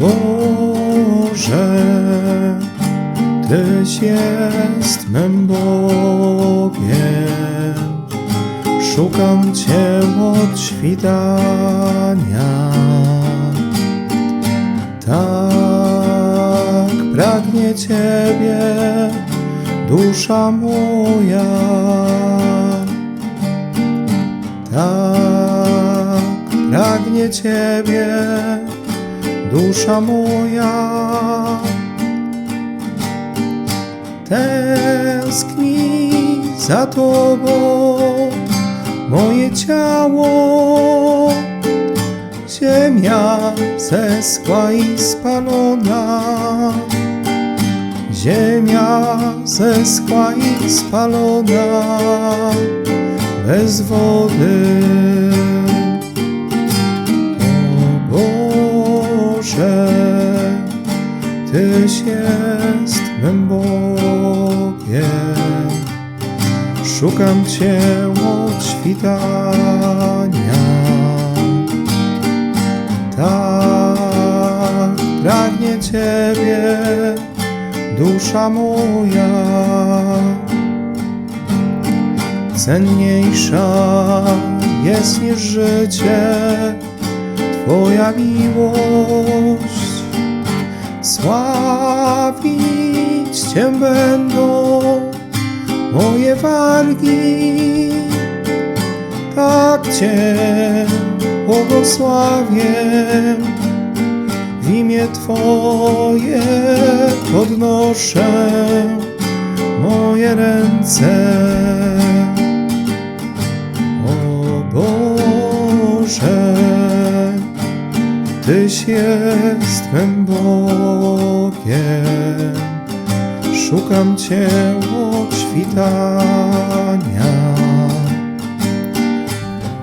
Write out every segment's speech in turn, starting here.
Boże, Tyś jest mym Bogiem. Szukam Cię od świtania. Tak pragnie Ciebie dusza moja. Tak pragnie Ciebie dusza moja. Tęskni za Tobą moje ciało. Ziemia zeschła i spalona. Ziemia zeschła i spalona bez wody. Tyś jest mym Bogiem. Szukam Cię od świtania. Tak pragnie Ciebie dusza moja. Cenniejsza jest niż życie Twoja miłość. Sławić Cię będą moje wargi. Tak Cię błogosławię, w imię Twoje podnoszę moje ręce. Tyś jest mym Bogiem. Szukam Cię od świtania.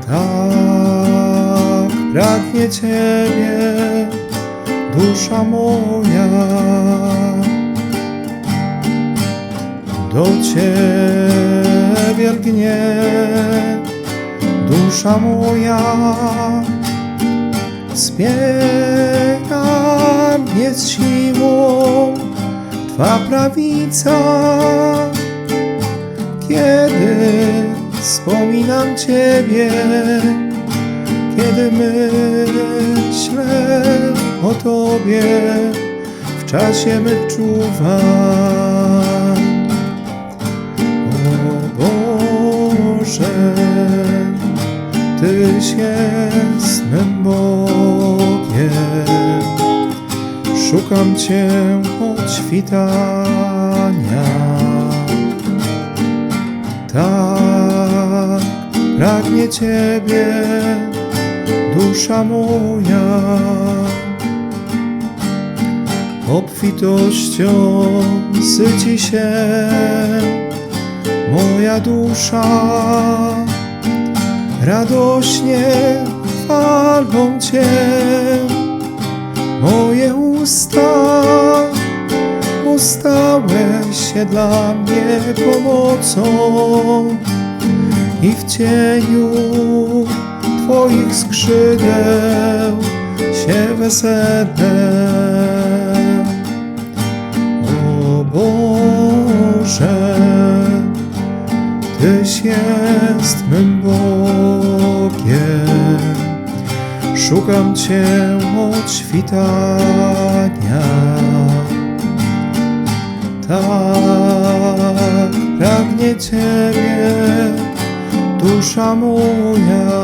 Tak pragnie Ciebie dusza moja. Do Ciebie lgnie dusza moja. Wspiera mnie z siłą Twa prawica. Kiedy wspominam Ciebie, kiedy myślę o Tobie, w czasie mych czuwań. Mym Bogiem. Szukam Cię od świtania. Tak pragnie Ciebie dusza moja. Obfitością syci się moja dusza. Radośnie chwalą Cię moje usta. Stałeś się dla mnie pomocą i w cieniu Twoich skrzydeł się weselę. O Boże, Tyś jest Szukam Cię od świtania. Tak pragnie Ciebie dusza moja.